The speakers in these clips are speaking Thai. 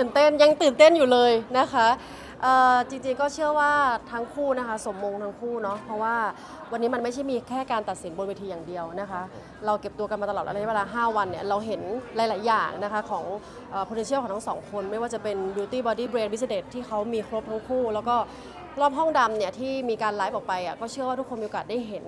ตื่นเต้นยังตื่นเต้นอยู่เลยนะคะจริงๆก็เชื่อว่าทั้งคู่นะคะสมมงทั้งคู่เนาะเพราะว่าวันนี้มันไม่ใช่มีแค่การตัดสินบนเวทีอย่างเดียวนะคะ เราเก็บตัวกันมาตลอดระยะเวลา 5 วันเนี่ยเราเห็นหลาย ๆ อย่างนะคะของ potential ของทั้งสองคน ไม่ว่าจะเป็น beauty body brain business ที่เขามีครบทั้งคู่ แล้วก็รอบห้องดำเนี่ยที่มีการไลฟ์ออกไปอะก็เชื่อว่าทุกคนมีโอกาสได้เห็น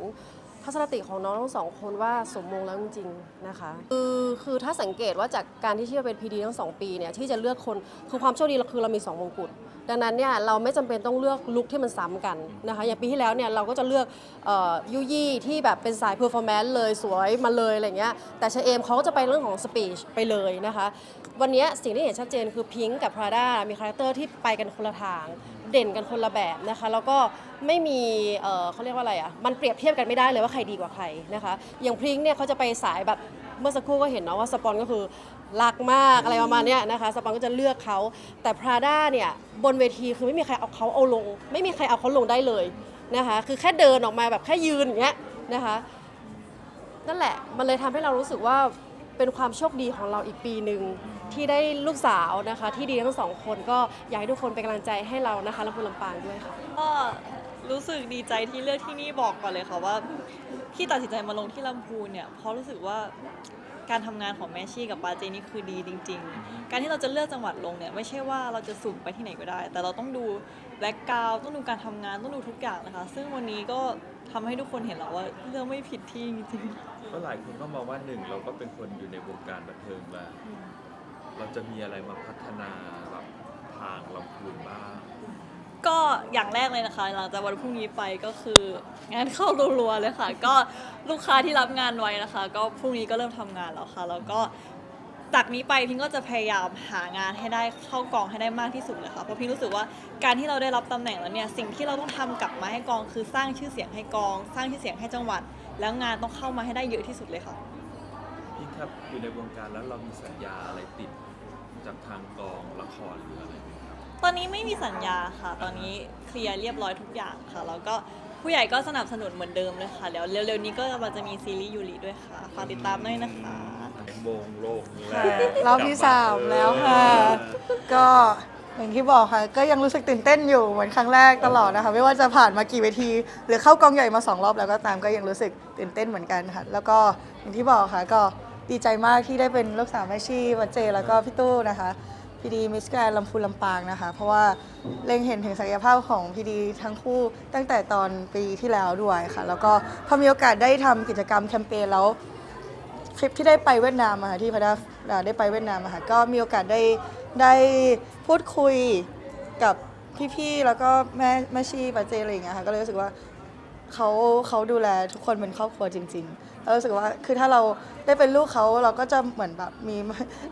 ทัศนคติของน้องทั้งสองคนว่าสมมงแล้วจริงๆนะคะคือคือถ้าสังเกตว่าจากการที่เชื่อเป็นพีดีทั้งสองปีเนี่ยที่จะเลือกคนคือความโชคดีเราคือเรามีสองมงกุฎดังนั้นเนี่ยเราไม่จำเป็นต้องเลือกลุคที่มันซ้ำกันนะคะอย่างปีที่แล้วเนี่ยเราก็จะเลือกออยุยี่ที่แบบเป็นสายเพอร์ฟอร์แมนซ์เลยสวยมาเลยอะไรเงี้ยแต่เชเอมเขาก็จะไปเรื่องของสปีชไปเลยนะคะวันนี้สิ่งที่เห็นชัดเจนคือพิงค์กับพราด้ามีคาแรคเตอร์ที่ไปกันคนละทาง เด่นกันคนละแบบนะคะ แล้วก็ไม่มีเอ่อเขาเรียกว่าอะไรอะมันเปรียบเทียบกันไม่ได้เลยว่าใครดีกว่าใครนะคะอย่างพริ้งเนี่ยเขาจะไปสายแบบเมื่อสักครู่ก็เห็นเนาะว่าสปอนก็คือรักมากอะไรประมาณเนี้ยนะคะสปอนก็จะเลือกเขาแต่พราด้าเนี่ยบนเวทีคือไม่มีใครเอาเขาเอาลง ไม่มีใครเอาเขาลงได้เลยนะคะคือแค่เดินออกมาแบบแค่ยืนอย่างเงี้ยนะคะนั่นแหละมันเลยทำให้เรารู้สึกว่า เป็นความโชคดีของเราอีกปีหนึ่งที่ได้ลูกสาวนะคะ ที่ดีทั้งสองคนก็อยากให้ทุกคนเป็นกำลังใจให้เรานะคะลำพูนลำปางด้วยค่ะ ก็ รู้สึกดีใจที่เลือกที่นี่บอกก่อนเลยค่ะว่า ที่ตัดสินใจมาลงที่ลำพูนเนี่ยเพราะรู้สึกว่าการทำงานของแมชชี่กับปาเจนี่คือดีจริง ๆ การที่เราจะเลือกจังหวัดลงเนี่ยไม่ใช่ว่าเราจะสุ่มไปที่ไหนก็ได้ แต่เราต้องดูแบ็กกราวต้องดูการทำงานต้องดูทุกอย่างนะคะ ซึ่งวันนี้ก็ทำให้ทุกคนเห็นแล้วว่าเลือกไม่ผิดที่จริงๆก็หลายคนก็มองว่าหนึ่งเราก็เป็นคนอยู่ในวงการบันเทิงมาเราจะมีอะไรมาพัฒนาแบบทางลำพูนบ้าง ก็อย่างแรกเลยนะคะ หลังจากวันพรุ่งนี้ไปก็คืองานเข้ารัวๆเลยค่ะ ก็ลูกค้าที่รับงานไว้นะคะ ก็พรุ่งนี้ก็เริ่มทำงานแล้วค่ะ แล้วก็จากนี้ไปพิงก็จะพยายามหางานให้ได้เข้ากองให้ได้มากที่สุดเลยค่ะเพราะพิงรู้สึกว่าการที่เราได้รับตำแหน่งแล้วเนี่ยสิ่งที่เราต้องทำกลับมาให้กองคือสร้างชื่อเสียงให้กอง สร้างชื่อเสียงให้จังหวัด แล้วงานต้องเข้ามาให้ได้เยอะที่สุดเลยค่ะพี่ครับอยู่ในวงการแล้วเรามีสัญญาอะไรติดจากทางกองละครหรื ตอนนี้ไม่มีสัญญาค่ะ ตอนนี้เคลียร์เรียบร้อยทุกอย่างค่ะ แล้วก็ผู้ใหญ่ก็สนับสนุนเหมือนเดิมเลยค่ะเดี๋ยวเร็วๆนี้ก็กำลังจะมีซีรีส์ยูริด้วยค่ะ ฝากติดตามด้วยนะคะโมงโลกนี้ค่ะรอบที่สามแล้วค่ะ ก็อย่างที่บอกค่ะ ก็ยังรู้สึกตื่นเต้นอยู่เหมือนครั้งแรกตลอดนะคะ ไม่ว่าจะผ่านมากี่เวที หรือเข้ากองใหญ่มาสองรอบแล้วก็ตามก็ยังรู้สึกตื่นเต้นเหมือนกันค่ะ แล้วก็อย่างที่บอกค่ะก็ดีใจมากที่ได้เป็นลูกสาวแม่ชีวัจเจ แล้วก็พี่ตู้นะคะ พีดีมิสแกรนลำพูนลำปางนะคะ เพราะว่าเล็งเห็นถึงศักยภาพของพีดีทั้งคู่ตั้งแต่ตอนปีที่แล้วด้วยค่ะ แล้วก็พอมีโอกาสได้ทำกิจกรรมแคมเปญแล้วทริปที่ได้ไปเวียดนามอะค่ะที่พระดาได้ไปเวียดนามอะค่ะก็มีโอกาสได้ได้พูดคุยกับพี่ๆ แล้วก็แม่แม่ชีปาเจอะไรอย่างเงี้ยค่ะก็เลยรู้สึกว่า เขาเขาดูแลทุกคนเป็นครอบครัวจริงๆเรารู้สึกว่าคือถ้าเราได้เป็นลูกเขาเราก็จะเหมือนแบบมี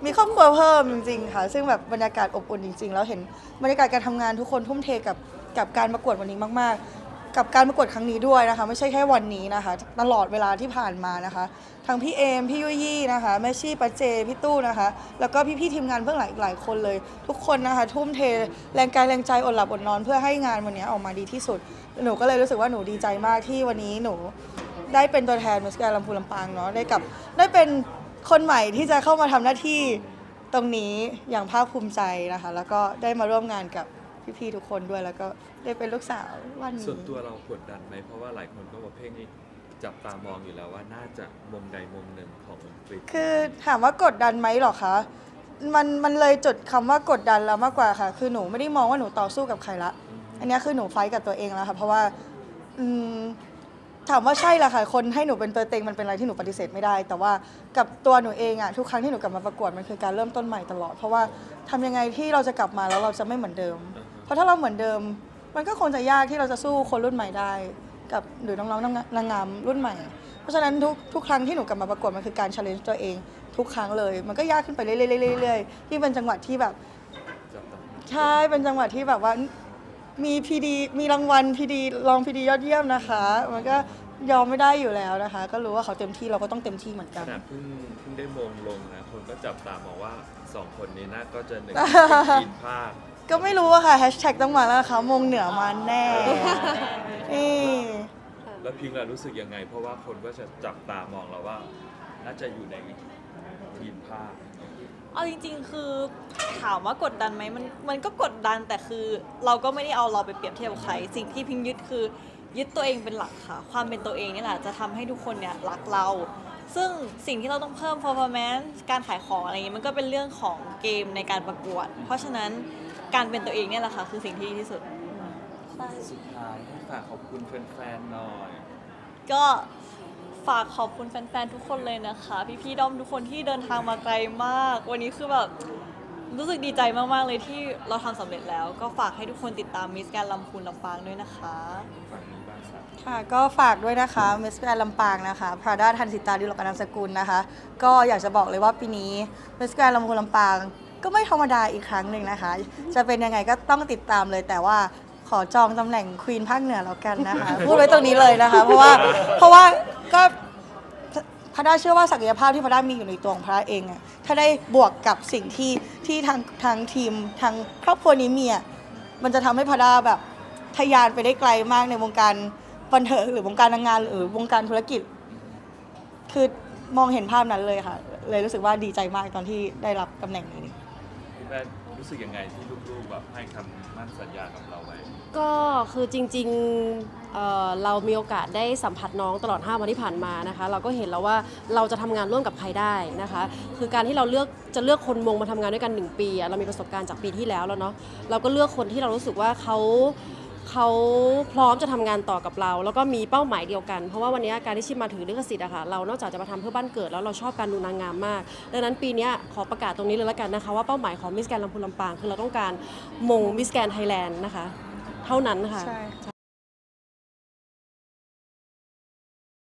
มีครอบครัวเพิ่มจริง ๆ ค่ะ ซึ่งแบบบรรยากาศอบอุ่นจริงๆแล้วเห็นบรรยากาศการทำงานทุกคนทุ่มเทกับกับการประกวดวันนี้มาก ๆ กับการประกวดครั้งนี้ด้วยนะคะ ไม่ใช่แค่วันนี้นะคะ ตลอดเวลาที่ผ่านมานะคะทั้งพี่เอมพี่ยุยี่นะคะแม่ชีปาเจพี่ตู้นะคะ แล้วก็พี่ๆทีมงานเบื้องหลังอีกหลายคนเลย ทุกคนนะคะทุ่มเทแรงกายแรงใจอดหลับอดนอน เพื่อให้งานวันนี้ออกมาดีที่สุด หนูก็เลยรู้สึกว่าหนูดีใจมากที่วันนี้หนูได้เป็นตัวแทนมิสแกรนด์ลำพูลำปางเนาะได้กับได้เป็นคนใหม่ที่จะเข้ามาทำหน้าที่ตรงนี้อย่างภาคภูมิใจนะคะ แล้วก็ได้มาร่วมงานกับ พี่ๆทุกคนด้วย แล้วก็ได้เป็นลูกสาววันนี้ส่วนตัวเรากดดันไหมเพราะว่าหลายคนก็บอกเพลงนี้จับตามองอยู่แล้วว่าน่าจะมุมใดมุมหนึ่งของอังกฤษคือถามว่ากดดันไหมหรอคะมันมันเลยจุดคำว่ากดดันแล้วมากกว่าค่ะ คือหนูไม่ได้มองว่าหนูต่อสู้กับใครละ อันเนี้ยคือหนูไฟท์กับตัวเองแล้วค่ะเพราะว่าอืมถามว่าใช่ละค่ะคนให้หนูเป็นตัวเต็งมันเป็นอะไรที่หนูปฏิเสธไม่ได้ แต่ว่ากับตัวหนูเองอะทุกครั้งที่หนูกลับมาประกวดมันคือการเริ่มต้นใหม่ตลอด เพราะว่าทำยังไงที่เราจะกลับมาแล้วเราจะไม่เหมือนเดิมเพ ราะถ้าเราเหมือนเดิม มันก็คงจะยากที่เราจะสู้คนรุ่นใหม่ได้ กับหรือน้องๆนางงามรุ่นใหม่ เพราะฉะนั้นทุกทุกครั้งที่หนูกลับมาประกวดมันคือการ challenge ตัวเอง ทุกครั้งเลย มันก็ยากขึ้นไปเรื่อยๆเรื่อยๆที่เป็นจังหวัดที่แบบจับตามใช่เป็นจังหวัดที่แบบว่ามีพีดีมีรางวัลพีดีรองพีดียอดเยี่ยมนะคะ มันก็ยอมไม่ได้อยู่แล้วนะคะ ก็รู้ว่าเขาเต็มที่เราก็ต้องเต็มที่เหมือนขกันนาดเพิ่งเพิ่งได้มงลงนะคนก็จับตามองว่าสองคนนี้น่าก็จะหนึ่งทีมภาค ก็ไม่รู้อะค่ะแฮชแท็กต้องมาแล้วนะคะมงเหนือมาแน่นี่แล้วพิงค์ล่ะรู้สึกยังไง เพราะว่าคนก็จะจับตามองเราว่า น่าจะอยู่ในทีมภาค เอาจริง ๆ คือถามว่ากดดันไหมมันมันก็กดดันแต่คือเราก็ไม่ได้เอาเราไปเปรียบเทียบกับใคร สิ่งที่พิงยึดคือ ยึดตัวเองเป็นหลักค่ะ ความเป็นตัวเองนี่แหละจะทำให้ทุกคนเนี่ยรักเรา ซึ่งสิ่งที่เราต้องเพิ่ม performance การขายของอะไรอย่างงี้มันก็เป็นเรื่องของเกมในการประกวด เพราะฉะนั้น การเป็นตัวเองเนี่ยแหละค่ะคือสิ่งที่ดีที่สุดใช่สุดท้ายให้ฝากขอบคุณแฟนๆหน่อย ก็ฝากขอบคุณแฟนๆ ทุกคนเลยนะคะ พี่ๆ ด้อมทุกคนที่เดินทางมาไกลมาก วันนี้คือแบบรู้สึกดีใจมากๆ เลยที่เราทำสำเร็จแล้ว ก็ฝากให้ทุกคนติดตามมิสแกนลำพูนลำปางด้วยนะคะ ฝั่งนี้บ้างครับ ค่ะก็ฝากด้วยนะคะมิสแกรนลำปางนะคะพราดาทันสิตาดิลกนันสกุลนะคะ ก็อยากจะบอกเลยว่าปีนี้มิสแกรนลำพูนลำปาง ก็ไม่ธรรมดาอีกครั้งหนึ่งนะคะ จะเป็นยังไงก็ต้องติดตามเลยแต่ว่าขอจองตำแหน่งควีนภาคเหนือแล้วกันนะคะ พูดไว้ตรงนี้เลยนะคะ เพราะว่าเพราะว่าก็พระดาเชื่อว่าศักยภาพที่พระดามีอยู่ในตัวของพระดาเองอะถ้าได้บวกกับสิ่งที่ที่ทางทางทีมทางครอบครัวนี้มีอะมันจะทำให้พาดาแบบทะยานไปได้ไกลมากในวงการบันเทิงหรือวงการนางงานหรือวงการธุรกิจ คือมองเห็นภาพนั้นเลยค่ะ เลยรู้สึกว่าดีใจมากตอนที่ได้รับตำแหน่งนี้ คุณแม่รู้สึกยังไงที่ลูกๆแบบให้คำมั่นสัญญากับเราไว้ ก็คือจริงๆเอ่อเรามีโอกาสได้สัมผัสน้องตลอด 5 วันที่ผ่านมานะคะ เราก็เห็นแล้วว่าเราจะทำงานร่วมกับใครได้นะคะ คือการที่เราเลือกจะเลือกคนมงมาทำงานด้วยกัน 1 ปีอะเรามีประสบการณ์จากปีที่แล้วแล้วเนาะเราก็เลือกคนที่เรารู้สึกว่าเขา เขาพร้อมจะทำงานต่อกับเรา แล้วก็มีเป้าหมายเดียวกัน เพราะว่าวันนี้การที่ชิมมาถือลิขสิทธิ์อะค่ะเรานอกจากจะมาทำเพื่อบ้านเกิดแล้วเราชอบการดูนางงามมาก ดังนั้นปีนี้ขอประกาศตรงนี้เลยละกันนะคะ ว่าเป้าหมายของมิสแกนลำพูนลำปางคือเราต้องการมงมิสแกนไทยแลนด์นะคะ เท่านั้นค่ะใช่ใช่